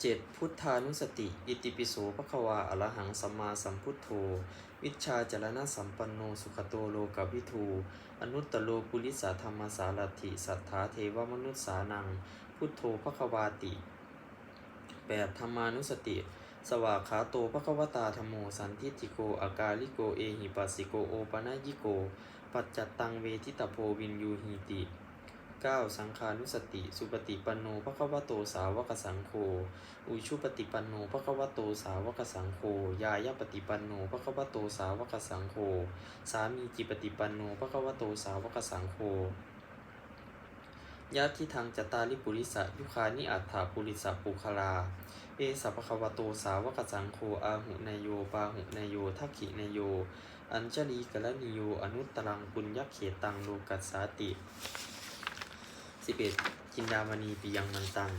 เจ็ดพุทธานุสติ อิติปิโสภควาอรหังสัมมาสัมพุทโธ วิชาจรณะสัมปันโนสุขโตโลกวิทูอนุตตโลปุริสาธรรมสารตถิสัทธาเทวมนุษสานัง พุทโธภควาติ 8. ธรรมานุสติ สวากขาโตภควตาธรรมโมสันทิฏฐิโกอากาลิโกเอหิปัสสิโกโอปนะยิโก ปัจจัตตังเวทิตาโพวินยูหีติ 9. สังขานุสติ สุปฏิปันโนภควโตสาวกสังโฆอุชุปฏิปันโนภควโตสาวกสังโฆยายาปฏิปันโนภควโตสาวกสังโฆสามีจิปฏิปันโนภควโตสาวกสังโฆญาติทางจตาริปุริสะยุคานิอัฏฐาปุริสะปุคลา เอสัพพควโตสาวกสังโฆอาหุนายโยปาหุนายโยทักขินายโย อัญชลีกลนิโยอนุตตรังปุญญเขตังโลกัสสาติ 11. จินดามณีปิยังมันตัง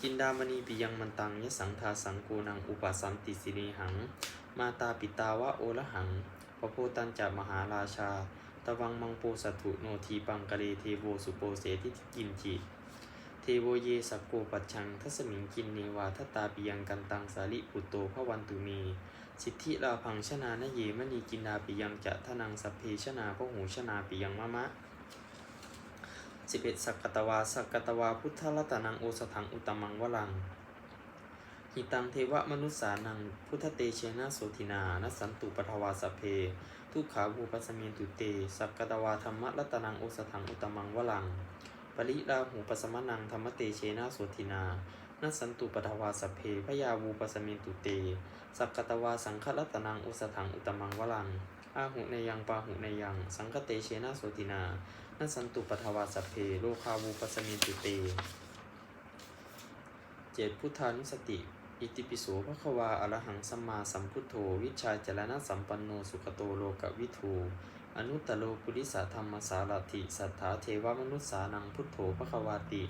จินดามณีปิยังมันตังยะสังทาสังโกนังอุปสัมติสินีหัง มาตาปิตาวะโอละหังพระโพตัญจะมหาราชา ตวังมังโปสัตถุโนทีปังกะเลเทโวสุโปเสทิกินจิเทโวเยสักโกปัจชังทัสมิงกินเนวาทตาปิยังกันตังสาลิปุตโตพระวันตุมีสิทธิลาพังชนานเยมณีกินนาปิยังจะทนังสัพเพชนาพระหูชนาปิยังมะมะ 11 สักกตวา สักกตวา พุทธรัตนัง โอสถัง อุตมังวลัง หิตังเทวมนุษสานัง พุทธเตเชนะโสตินานัสสันตุปทวาสเพ ทุกขาภูปัสเมนตุเต สักกตวาธรรมรัตนัง โอสถัง อุตมังวลัง ปริลาหูปสมนัง ธรรมเตเชนะโสตินานัสสันตุปทวาสเพพยาวูปสเมนตุเต สักกตวาสังฆรัตนัง โอสถัง อุตมังวลัง อาหุในยังปาหุในยัง สังคเตเชนะโสตินา นัสสันตุปทวาสพเพโลคาวูปัสมินตุเตเจตพุทธานุสติ อิติปิโสภควาอรหังสัมมาสัมพุทโธ วิชาจรณะสัมปันโนสุขโตโลกวิทูอนุตตโลปุริสาธรรมสารัติสัทธาเทวมนุษสานังพุทโธภควาติ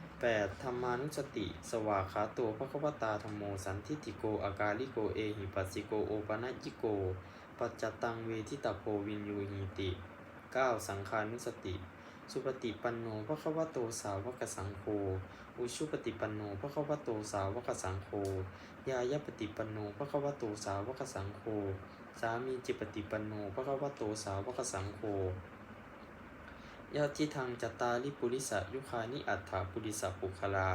8. ธรรมานุสติ สวากขาโตภควตาธรรมโมสันทิฏฐิโกอากาลิโกเอหิปัสสิโกโอปนะยิโก ปัจจตังเวทิตาโพวินยูหีติ 9. สังขานุสติ สุปฏิปันโนภควโตสาวกสังโฆ อุชุปฏิปันโนภควโตสาวกสังโฆ ยายาปฏิปันโนภควโตสาวกสังโฆ สามีจิปฏิปันโนภควโตสาวกสังโฆยะทิทางจตาริปุริสะยุคานิอัฏฐาปุริสะปุคลา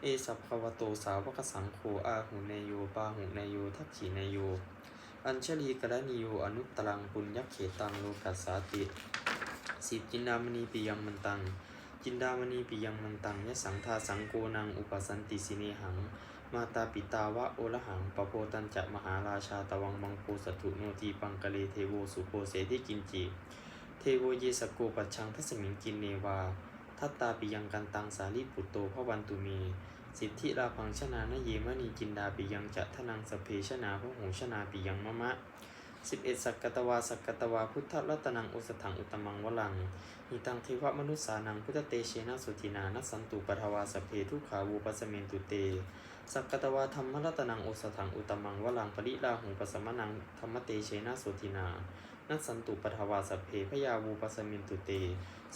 เอสัพพวโตสาวกสังโฆอาหุเนโยปาหุเนโยทักขิเนโย อัญชลีกรณิโยอนุตตรังปุญญเขตังโลกัสสาติสิบจินดามณีปิยังมันตัง จินดามณีปิยังมันตังยะสังทาสังโกนังอุปสันติสิเนหัง มาตาปิตาวะโอละหังปโพตัญจะมหาราชาตวังมังโปสัตถุโนทีปังกะเลเทโวสุโปเสทิกินจิ เทโวเยสกโกปัชังทัสมิงกินเนวาทัตตาปิยังกันตังสาลิปุตโตพระวันตุมี สิทธิราพังชนานเยมณีจินดาปิยังจะทนังสเพชนาพระหูชนาปิยังมะมะสิบเอ็ดสักกตวาสักกตวาพุทธรัตนังอุสถังอุตมังวลังหิตังเทวมนุษสานังพุทธเตเชนะสุตินานัสันตุปทวาสเพทุขาวูปัสเมนตุเต สักกตวาธรรมรัตนังโอสถังอุตมังวลังปริลาหุงปสมนังธรรมเตเชนะสุตินา นัสสันตุปทวาสเพพยาวูปัสมินตุเต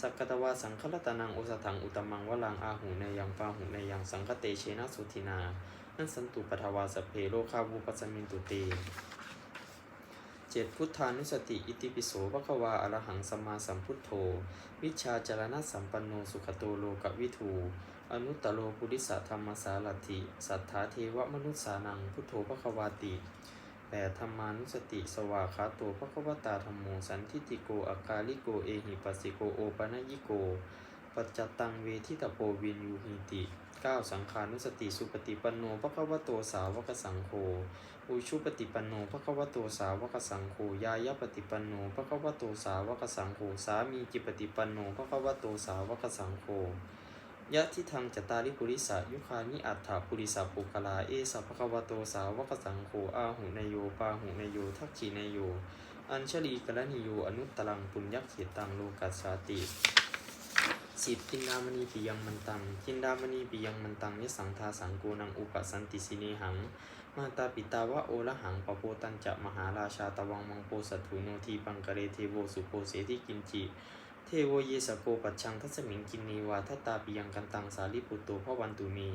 สักกตวาสังฆรัตนังโอสถังอุตมังวลังอาหุในยังปาหุในยังสังคเตเชนะสุตินา นัสสันตุปทวาสเพโลคาวูปัสมินตุเตเจ็ดพุทธานุสติ อิติปิโสภควาอรหังสัมมาสัมพุทโธ วิชชาจารณะสัมปันโนสุขโตโลกวิทู อนุตตโลปุริสธรรมสารติสัทธาเทวมนุษสานังพุทโธภควาติแปดธรรมานุสติสวากขาโตภควตาธรรมโมสันทิติโกอากาลิโกเอหิปัสสิโกโอปะนยิโกปัจจตังเวทิตโพวินยูหีติ 9. สังขานุสติสุปฏิปันโนภควโตสาวกสังโฆอุชุปฏิปันโนภควโตสาวกสังโฆยายาปฏิปันโนภควโตสาวกสังโฆสามีจิปฏิปันโนภควโตสาวกสังโฆ ยะทิทังจตาริปุริสะยุคานิอัฏฐาปุริสะปุคลา เอสัพพควโตสาวกสังโฆอาหุนโยปาหุนโย ทักขินโย อัญชลีกรณิโย อนุตตรังปุญญเขตังโลกัสสาติสิบจินดามณีปิยังมันตังจินดามณีปิยังมันตังยะสังทาสังโกนังอุปสันติสิเนหัง มาตาปิตาวะโอละหังปโพตัญจะมหาราชาตวังมังโปสัตถุโนทีปังกะเรเทโวสุโปเสทิกินจิ เทโวเยสโกปัจชังทัสมิงกินเนวาทัตตาปิยังกันตังสาลิปุตโตพวันตุมี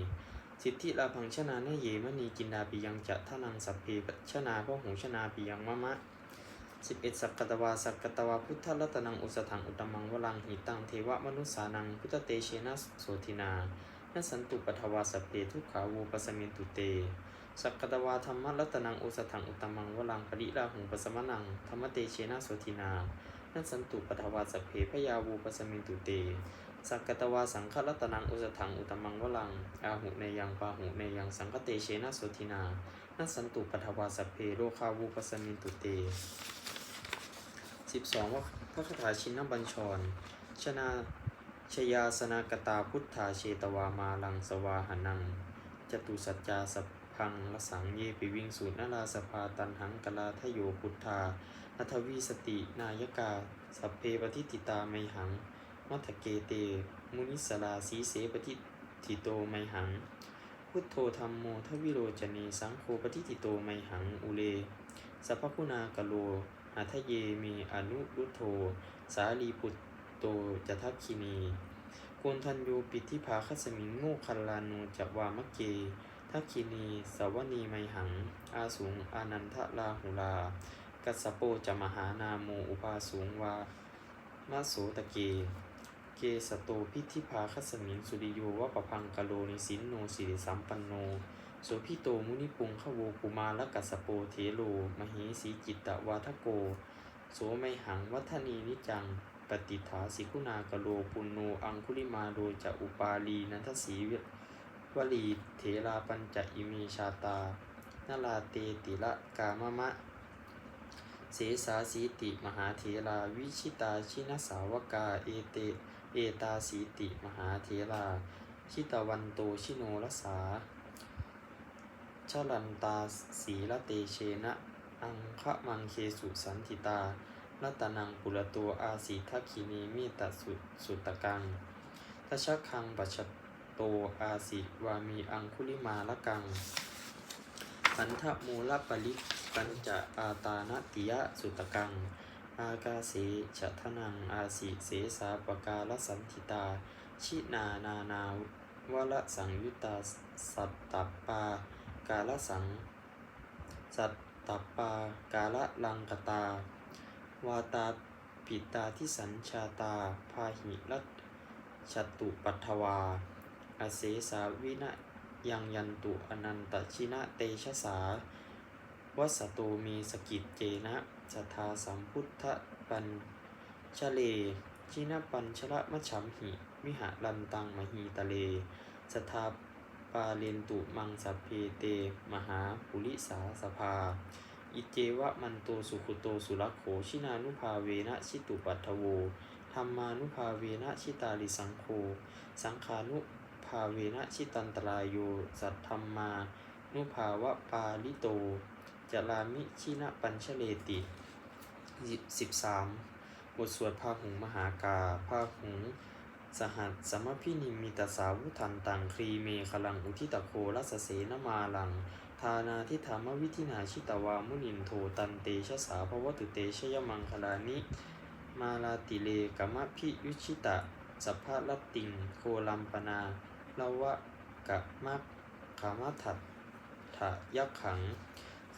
สิทธิลาพังชนาเนเยมณีกินดาปิยังจะทานังสัพเพปชนาพหูชนาปิยังมะมะสิบเอ็ดสักกตวาสักกตวาพุทธรัตนังอุสถังอุตมังวลังหิตังเทวมนุสานังพุทธเตเชนะโสทินานัสันตุปทวาสัพเพทุกขาวูปสมินตุเต สักกตวาธรรมรัตนังอุสถังอุตมังวลังปริลาหุงปสมนังธรรมเตเชนะโสทินา นันสันตุปทวาสัพเพพยาวูปสมินตุเต สักกตวาสังฆรัตนังอุสถังอุตมังวลัง อาหุเนยังปาหุเนยังสังฆเตเชนะโสทินานัสันตุปทวาสัพเพโลคาวูปสมินตุเตสิบสองว่าพระคาถาชินนบัญชร ชนาชยาสนากตาพุทธาเชตวามาลังสวาหนัง จตุสัจจาสัพพังละสังเยปิวิงสูตรนาราสภาตันหังกลาทโยพุทธา นัทวีสติ นายกา สัพเพปฏิติตาไมหัง มัทเกเต มุนิสลาสีเสปฏิทิโตไมหัง พุทโธธรรมโมทวิโรจเนสังโฆปฏิทิโตไมหัง อุเลสัพพคุณากโลหัทเยเมอนุรุโธ สาลีปุตโตจะทักคินีโกนทันโยปิทิภาคัสมิงโงคัลลานูจัวามะเกทักคินีสวนีไมหัง อาสูงอานันทลาหุลา กัสสะโปจะมหานาโมอุปาสูงวามาโสตะเก เกสโตพิธิภาคัสมิงสุริโยวะปะพังกะโลนิสินโนสิริสัมปันโนโสพิโตมุนิปุงขโวกุมาละกัสโปเทโลมเหสีจิตตวาทโก โสไมหังวัฒนีนิจัง ปฏิฐาสิกุณากะโลปุณโนอังคุลิมาโดจะอุปาลีนันทสีวลีเถราปัญจอิมีชาตานาลาเตติละกามะมะ เสสาสีติ มหาเถราวิชิตาชินสาวกา เอเต เอตาสีติ มหาเถราชิตวันโตชิโนรสาชลันตาสีละเตเชนะ อังคะมังเคสุสันติตารัตนังปุระตัวอาสีทักขินีมีตสุสุตกังทัชคังปัชโตอาสิวามีอังคุลิมาละกัง ขันธมูลปริปัญจะอาตานติยะสุตกัง อากาเสชะทนังอาสิเสสาปกาลสันทิตา ชินานานาวละสังยุตตาสัตตปปา กาลสัง สัตตปปากาละลังกตา วาตาปิตาที่สัญชาตา พาหิรัตชตุปัทวาอาเสสาวินะ ยังยันตุอนันตชินะเตชะสาวัสโตมีสกิจเจนะสัทธาสัมพุทธปัญชะเล ชินะปัญชละมะฉัมหิมิหะลันตังมหีตะเลสัทธาปาเลนตุมังสัพเพเต มหาปุริสาสภา อิเจวะมันโตสุขุโตสุรักโขชินานุภาเวนะชิตุปัทโวธรรมานุภาเวนะชิตาลิสังโฆสังขานุ ภาเวนะชิตันตรายโยสัทธรรมา นุภาวะปาลิโตจารามิชินะปัญชเลติสิบสามบทสวดพาหุงมหากาพาหุงสหัสสมพินิมิตสาวุทันตังครีเมขลังอุทิตโครัสเสนมาลัง ทานาทิธรรมวิธินาชิตวามุนินโทตันเตชะสาภวตุเตชยมังคลานิ มาลาติเลกมะพิยุชิตะสัพพะลติง โคลัมปนา ลาวะกะมะขามะถัดถะยักขัง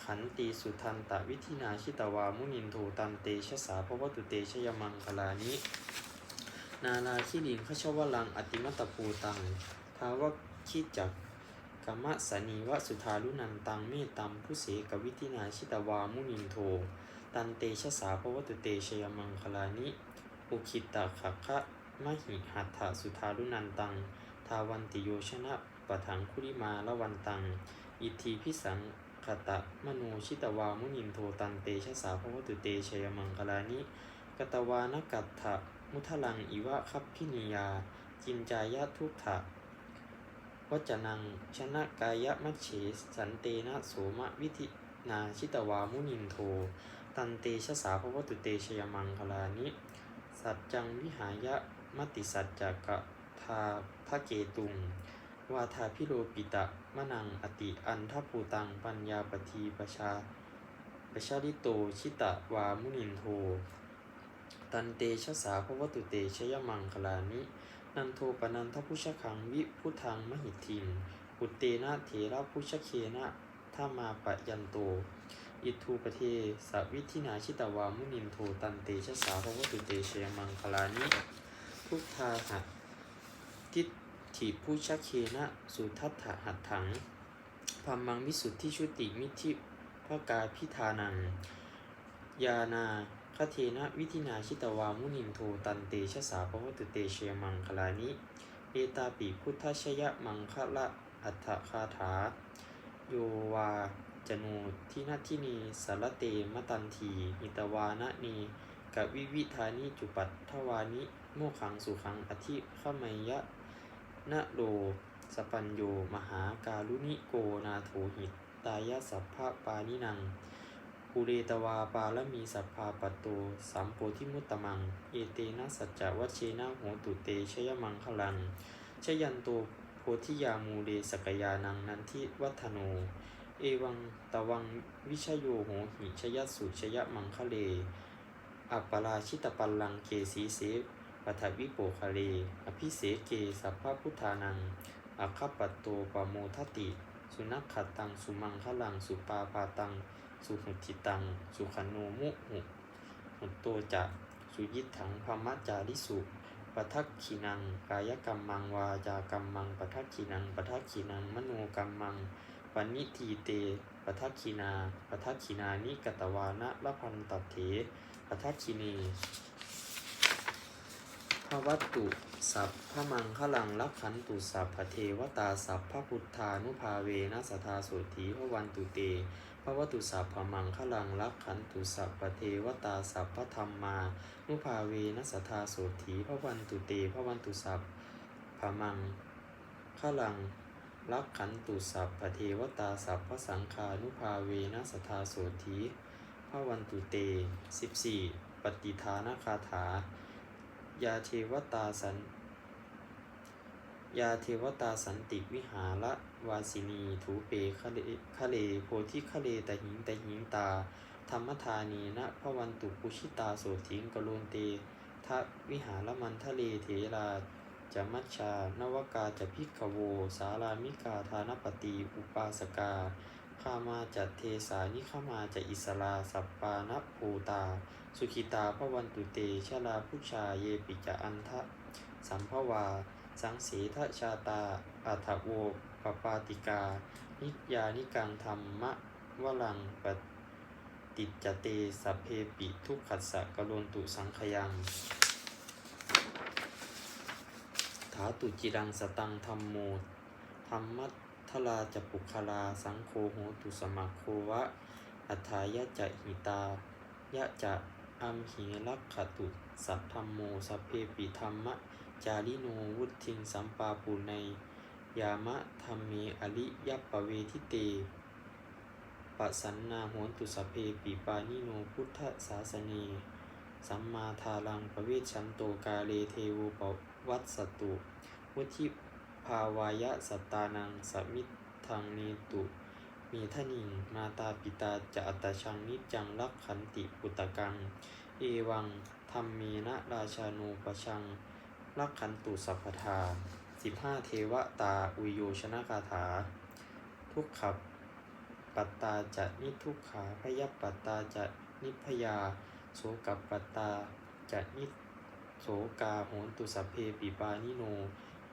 ขันติสุทันตวิธินาชิตวามุนินโทตันเตชะสาภวตุเตชยมังคลานินาลาคิริงขชวลังอติมตภูตังทาวคิจักกมะสนีวสุทารุนันตังเมตตัมผู้เสกวิธินาชิตวามุนินโท ตันเตชะสาภวตุเตชยมังคลานิ อุคิตตะขะคะมหิหัตถสุทารุนันตัง ทาวันติโยชนะปะถังคุริมาละวันตัง อิทธิพิสังคตะมโนชิตวามุนินโทตันเตชะสาภวตุเตชยมังคลานิกตวานกัตถะมุทลังอิวะคัพพินิยา จินจายะทุกถะวจนังชนะกายะมัชเฉสันเตนะโสมะวิธินาชิตวามุนินโท ตันเตชะสาภวตุเตชยมังคลานิ สัจจังวิหายะมติสัจจกะ ทาทะเกตุง วาทาพิโรปิตะมะนังอติอันทภูตังปัญญาปทีประชาประชาลิโตชิตะวามุนินโท ตันเตชะสาภวตุเตชยมังคลานิ นันโทปนันทพุชคังวิพุทังมหิทินอุตเตนะเถระพุชเคนะธามาปะยันโต อิทูปเทสวิธินาชิตวามุนินโทตันเตชะสาภวตุเตชยมังคลานิ ทุกทาหะ ทิฏฐิพุชเคนะสุทัตถะหัตถังพัมมังวิสุทธิชุติมิธิภกาพิธานัง ยานาคเทนะวิธินาชิตวามุนินโทตันเตชะสาภวตุเตเชมังคลานิ เอตาปิพุทธชยะมังคะละอัฏฐคาถา โยวาจโนทินาทินีสารเตมตันทีหิตวานะนีกวิวิธานิจุปัตถวานิ โมขังสุขังอธิขมัยยะ นะโลสปัญโย มหาการุณิโกนาโถหิต ตายะสัพพะปานินังปุเรตวาปาลมีสัพพาปตโตสัมโพธิมุตตมัง เอเตนะสัจจวัชเชนะโหตุเตชยมังคลัง ชยันโตโพธิยามูเรสกยานังนันทิวัฒโน เอวังตวังวิชโยโหหิชยสุชยมังคเล อัปปราชิตปัลลังเกสีเส ปัทวิโปคะเลอภิเสเกสัพพพุทธานังอัคปัตโตปโมทติ สุนัขขตัง สุมังคลัง สุปาปาตัง สุหุติตัง สุขโนมุหุหุตโตจะสุยิตถังพมัจจาริสุปทักขินัง กายกรรมัง วาจากรรมังปทักขินังปทักขินัง มโนกรรมังปณิทีเตปทักขินาปทักขินานิกตวานะละพันตัดเถปทักขินี วัตตุสัพพมังคลังลักขันตุสัพพเทวตาสัพพพุทธานุภาเวนะสทธาโสถีพวันตุเตพระวัตุสัพพมังคลังรักขันตุสัพพเทวตาสัพพธรรมา นุภาเวนัสทธาโสถีพระวันตุเตพระวันตุสัพพมังคลังรักขันตุสัพพเทวตาสัพพสังคานุภาเวนัสทธาโสถีพระวันตุเตสิบสี่ปฏิทานคาถา ยาเทวตาสัน ยาเทวตาสันติวิหารวาสินีถูเปคะเลคะเลโพธิคะเลตหิงตหิงตา ธรรมธานีนะพวันตุปุชิตาโสถิงกโลนเตทะวิหารมันทะเลเถราจมัชชานวกาจะพิกขโว สารามิกาธานปตีอุปาสกา ข้ามาจัดเทสานิขามาจะอิสลาสัปปานภูตา สุขิตาพระวันตุเตชลาพุชาเยปิจะอันทะ สัมภวา สังสีทชาตาอัฏฐโวปปาติกา นิยานิกังธรรมะวลังปติจเตสัพเพปิทุกขัสสะกโลนตุสังขยัง ถาตุจิรังสตังธรรมโมธรรมัท ทลาจะปุคลาสังโฆโหตุสมัคโควะ อัฏายะจะหิตายะจะอัมหิรักขตุสัพธรรมโมสัพเพปิธรรมะ จาริโนวุทิงสัมปาปูในยามะธรรมเมอริยัปเวทิเตปสันนาโหตุสพเพปิปานิโนพุทธศาสเนสัมมาทารังปะเวชชันโตกาเลเทวปวัตสตุวุธิ ภาวายะสัตตานังสมิทธังเนตุมีทนิงมาตาปิตาจะอัตชังนิจังรักขันติปุตตะกัง เอวังธรรมเมนะราชานูปชังรักขันตุสัพพทาสิบห้าเทวตาอุยโยชนะคาถา ทุกขับปัตตาจะนิทุกขาพยัปปัตตาจะนิพยาโสกับปัตตาจะนิโสกาโหนตุสัพเพปิปานิโน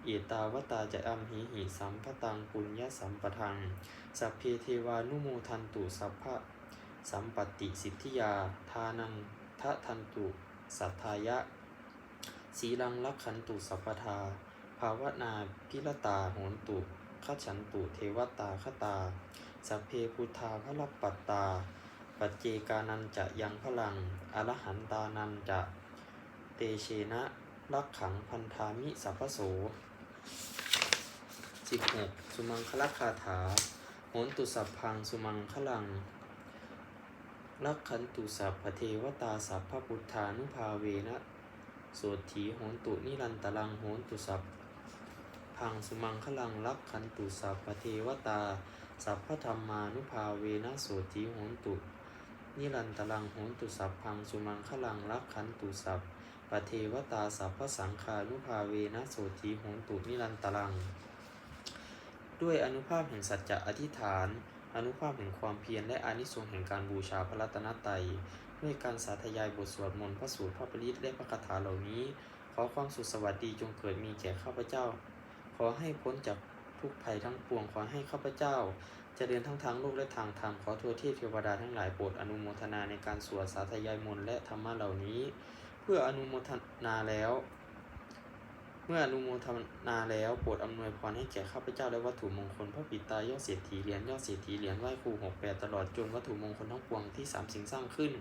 อตาวตาจะอัมหิหิสัมพตังปุญญสัมปทัง สัพเพเทวานุโมทันตุสัพพะสัมปติสิทธิยา ทานังทะทันตุ สัทธายะ สีลังลักขันตุสัพพทา ภาวนาพิรตาโหนตุขฉันตุเทวตาคตา สัพเพพุทธาพระปัตตา ปัจเจกานันจะยังพลัง อรหันตานันจะ เตเชนะรักขังพันธามิสัพพโส สิบหกสุมังคลคาถาโหนตุสัพพังสุมังคลังรักขันตุสัพพเทวตาสัพพพุทธานุภาเวนะโสถีโหนตุนิรันตรังโหนตุสัพพังสุมังคลังรักขันตุสัพพเทวตา สัพพธรรมานุภาเวนะโสถีโหนตุนิรันตรังโหนตุสัพพังสุมังคลังรักขันตุสัพ ปเทวตาสัพพสังขานุภาเวนะโสถีโหนตุนิรันตรัง ด้วยอนุภาพแห่งสัจจะอธิษฐาน อนุภาพแห่งความเพียรและอานิสงส์แห่งการบูชาพระรัตนตรัยด้วยการสาธยายบทสวดมนต์พระสูตรพระปริตและพระคาถาเหล่านี้ ขอความสุขสวัสดีจงเกิดมีแก่ข้าพเจ้า ขอให้พ้นจากทุกภัยทั้งปวงขอให้ข้าพเจ้าเจริญทั้งทางโลกและทางธรรมขอทั่วเทพเทวดาทั้งหลายโปรดอนุโมทนาในการสวดสาธยายมนต์และธรรมะเหล่านี้ พื่ออนุโมทนาแล้ว เมื่ออนุโมทนาแล้วโปรดอำนวยพรให้แก่ข้าพเจ้าและวัตถุมงคลพระปิตายอดเศรษฐีเหรียญยอดเศรษฐีเหรียญไหว้ครูหกแปดตลอดจนวัตถุมงคลทั้งปวงที่สามสิ่งสร้างขึ้น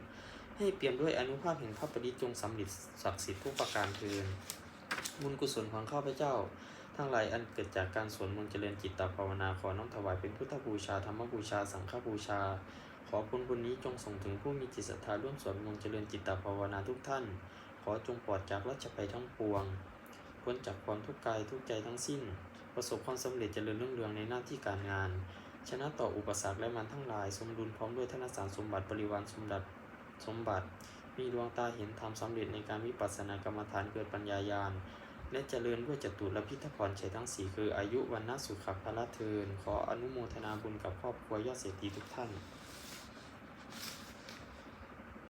ให้เปี่ยมด้วยอนุภาพแห่งพระปริจงสำเร็จศักดิ์สิทธิ์ทุกประการเทินบุญกุศลของข้าพเจ้าทั้งหลายอันเกิดจากการสวดมนต์เจริญจิตตภาวนาขอน้อมถวายเป็นพุทธบูชาธรรมบูชาสังฆบูชา ขอผลบุญนี้จงส่งถึงผู้มีจิตศรัทธาร่วมสวดมนต์เจริญจิตตภาวนาทุกท่าน ขอจงปลอดจากรัชภัยทั้งปวง พ้นจากความทุกข์กายทุกใจทั้งสิ้น ประสบความสำเร็จเจริญรุ่งเรืองในหน้าที่การงาน ชนะต่ออุปสรรคและมันทั้งหลาย สมดุลพร้อมด้วยธนสารสมบัติบริวารสมบัติสมบัติ มีดวงตาเห็นธรรมสำเร็จในการวิปัสสนากรรมฐานเกิดปัญญายาณและเจริญด้วยจตุรพิทพรชัยทั้งสี่คืออายุวันนสุขภาละเทิน ขออนุโมทนาบุญกับครอบครัวยอดเศรษฐีทุกท่าน